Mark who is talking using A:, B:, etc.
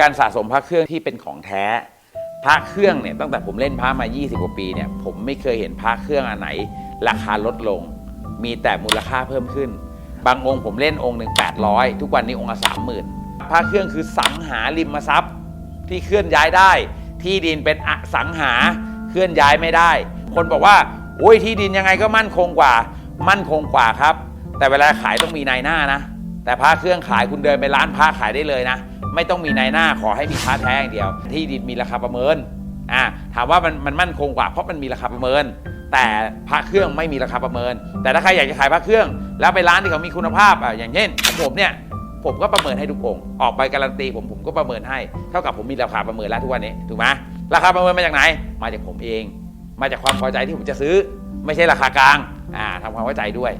A: การสะสมพระเครื่องที่เป็นของแท้ พระเครื่องเนี่ยตั้งแต่ผมเล่นพระมา 20 กว่าปีเนี่ยผมไม่เคยเห็นพระเครื่องอันไหน ราคาลดลง มีแต่มูลค่าเพิ่มขึ้น บางองค์ผมเล่นองค์หนึ่ง800 ทุกวันนี้องค์ละ30,000พระเครื่องคือสังหาริมทรัพย์ที่เคลื่อนย้ายได้ ที่ดินเป็นอสังหาเคลื่อนย้ายไม่ได้ คนบอกว่าโอ้ยที่ดินยังไงก็มั่นคงกว่า มั่นคงกว่าครับ แต่เวลาขายต้องมีนายหน้านะ แต่พระเครื่องขายคุณเดินไปร้านพระขายได้เลยนะ ไม่ต้องมีนายหน้าขอให้มีพระแท้อย่างเดียว ที่ดินมีราคาประเมินอ่าถามว่ามันมันมั่นคงกว่าเพราะมันมีราคาประเมิน แต่พระเครื่องไม่มีราคาประเมิน แต่ถ้าใครอยากจะขายพระเครื่อง แล้วไปร้านที่เขามีคุณภาพอะอย่างเช่นผมเนี่ยผมก็ประเมินให้ทุกองค์ออกไปการันตีผมผมก็ประเมินให้เท่ากับผมมีราคาประเมินแล้วทุกวันนี้ถูกไหมราคาประเมินมาจากไหน มาจากผมเอง มาจากความพอใจที่ผมจะซื้อ ไม่ใช่ราคากลางอ่าทำความเข้าใจด้วย